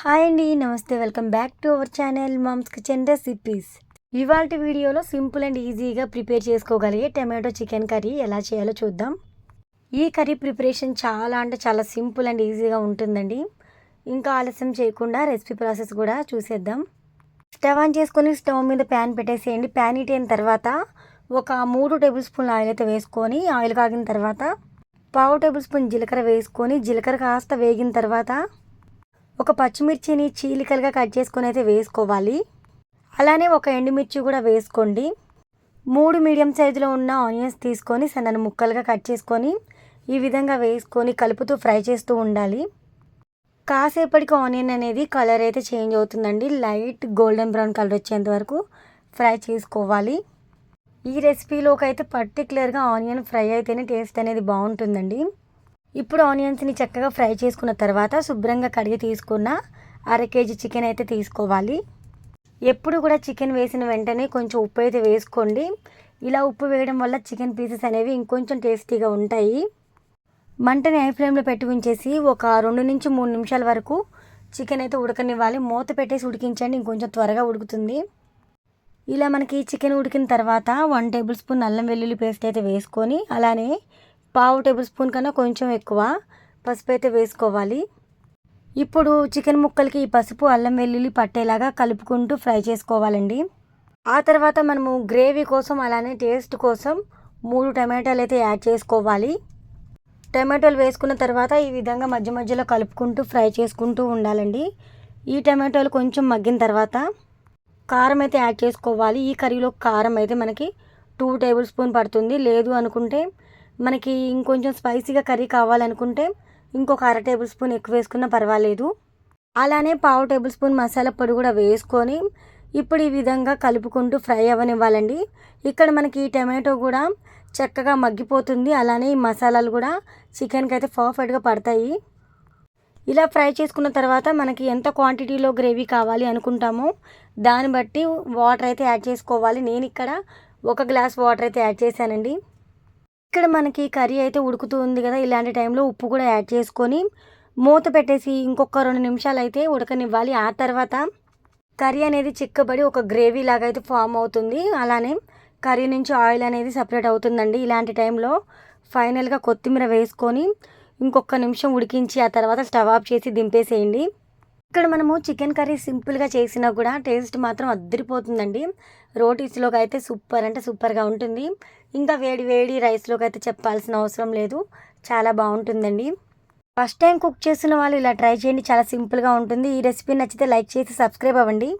Hi అండి నమస్తే. Welcome back to our channel mom's kitchen recipes. ఇవాళ వీడియోలో సింపుల్ అండ్ ఈజీగా ప్రిపేర్ చేసుకోగలిగే టమాటో చికెన్ కర్రీ ఎలా చేయాలో చూద్దాం. ఈ కర్రీ ప్రిపరేషన్ చాలా అంటే చాలా సింపుల్ అండ్ ఈజీగా ఉంటుందండి. ఇంకా ఆలస్యం చేయకుండా రెసిపీ ప్రాసెస్ కూడా చూసేద్దాం. స్టవ్ ఆన్ చేసుకొని స్టవ్ మీద ప్యాన్ పెట్టేసేయండి. ప్యాన్ హీట్ అయిన తర్వాత ఒక మూడు టేబుల్ స్పూన్ల ఆయిల్ అయితే వేసుకొని ఆయిల్ కాగిన తర్వాత పావు టేబుల్ స్పూన్ జీలకర్ర వేసుకొని జీలకర్ర కాస్త వేగిన తర్వాత ఒక పచ్చిమిర్చిని చీలికలుగా కట్ చేసుకొని అయితే వేసుకోవాలి. అలానే ఒక ఎండుమిర్చి కూడా వేసుకోండి. మూడు మీడియం సైజులో ఉన్న ఆనియన్స్ తీసుకొని సన్నని ముక్కలుగా కట్ చేసుకొని ఈ విధంగా వేసుకొని కలుపుతూ ఫ్రై చేస్తూ ఉండాలి. కాసేపటికి ఆనియన్ అనేది కలర్ అయితే చేంజ్ అవుతుందండి. లైట్ గోల్డెన్ బ్రౌన్ కలర్ వచ్చేంత వరకు ఫ్రై చేసుకోవాలి. ఈ రెసిపీలోకి అయితే పర్టికులర్గా ఆనియన్ ఫ్రై అయితేనే టేస్ట్ అనేది బాగుంటుందండి. ఇప్పుడు ఆనియన్స్ని చక్కగా ఫ్రై చేసుకున్న తర్వాత శుభ్రంగా కడిగి తీసుకున్న అర కేజీ చికెన్ అయితే తీసుకోవాలి. ఎప్పుడు కూడా చికెన్ వేసిన వెంటనే కొంచెం ఉప్పు అయితే వేసుకోండి. ఇలా ఉప్పు వేయడం వల్ల చికెన్ పీసెస్ అనేవి ఇంకొంచెం టేస్టీగా ఉంటాయి. మంటని హై ఫ్లేమ్లో పెట్టి ఉంచేసి ఒక రెండు నుంచి మూడు నిమిషాల వరకు చికెన్ అయితే ఉడకనివ్వాలి. మూత పెట్టేసి ఉడికించండి. ఇంకొంచెం త్వరగా ఉడుకుతుంది. ఇలా మనకి చికెన్ ఉడికిన తర్వాత వన్ టేబుల్ స్పూన్ అల్లం వెల్లుల్లి పేస్ట్ అయితే వేసుకొని అలానే పావు టేబుల్ స్పూన్ కన్నా కొంచెం ఎక్కువ పసుపు అయితే వేసుకోవాలి. ఇప్పుడు చికెన్ ముక్కలకి ఈ పసుపు అల్లం వెల్లుల్లి పట్టేలాగా కలుపుకుంటూ ఫ్రై చేసుకోవాలండి. ఆ తర్వాత మనము గ్రేవీ కోసం అలానే టేస్ట్ కోసం మూడు టమాటాలు అయితే యాడ్ చేసుకోవాలి. టమాటోలు వేసుకున్న తర్వాత ఈ విధంగా మధ్య మధ్యలో కలుపుకుంటూ ఫ్రై చేసుకుంటూ ఉండాలండి. ఈ టమాటోలు కొంచెం మగ్గిన తర్వాత కారం అయితే యాడ్ చేసుకోవాలి. ఈ కర్రీలో కారం అయితే మనకి టూ టేబుల్ స్పూన్ పడుతుంది. లేదు అనుకుంటే మనకి ఇంకొంచెం స్పైసీగా కర్రీ కావాలనుకుంటే ఇంకొక అర టేబుల్ స్పూన్ ఎక్కువ వేసుకున్నా పర్వాలేదు. అలానే పావు టేబుల్ స్పూన్ మసాలా పొడి కూడా వేసుకొని ఇప్పుడు ఈ విధంగా కలుపుకుంటూ ఫ్రై అవ్వనివ్వాలండి ఇక్కడ మనకి ఈ టమాటో కూడా చక్కగా మగ్గిపోతుంది. అలానే ఈ మసాలాలు కూడా చికెన్కి అయితే పర్ఫెక్ట్గా పడతాయి. ఇలా ఫ్రై చేసుకున్న తర్వాత మనకి ఎంత క్వాంటిటీలో గ్రేవీ కావాలి అనుకుంటామో దాన్ని బట్టి వాటర్ అయితే యాడ్ చేసుకోవాలి. నేను ఇక్కడ ఒక గ్లాస్ వాటర్ అయితే యాడ్ చేశానండి. ఇక్కడ మనకి కర్రీ అయితే ఉడుకుతూ ఉంది కదా ఇలాంటి టైంలో ఉప్పు కూడా యాడ్ చేసుకొని మూత పెట్టేసి ఇంకొక రెండు నిమిషాలు అయితే ఉడకనివ్వాలి. ఆ తర్వాత కర్రీ అనేది చిక్కబడి ఒక గ్రేవీ లాగా అయితే ఫామ్ అవుతుంది. అలానే కర్రీ నుంచి ఆయిల్ అనేది సపరేట్ అవుతుందండి. ఇలాంటి టైంలో ఫైనల్గా కొత్తిమీర వేసుకొని ఇంకొక నిమిషం ఉడికించి ఆ తర్వాత స్టవ్ ఆఫ్ చేసి దింపేసేయండి. ఇక్కడ మనము చికెన్ కర్రీ సింపుల్గా చేసినా కూడా టేస్ట్ మాత్రం అద్దరిపోతుందండి. రోటీస్లోకి అయితే సూపర్ అంటే సూపర్గా ఉంటుంది. ఇంకా వేడి వేడి రైస్లోకి అయితే చెప్పాల్సిన అవసరం లేదు. చాలా బాగుంటుందండి. ఫస్ట్ టైం కుక్ చేసిన వాళ్ళు ఇలా ట్రై చేయండి. చాలా సింపుల్గా ఉంటుంది. ఈ రెసిపీ నచ్చితే లైక్ చేసి సబ్స్క్రైబ్ అవ్వండి.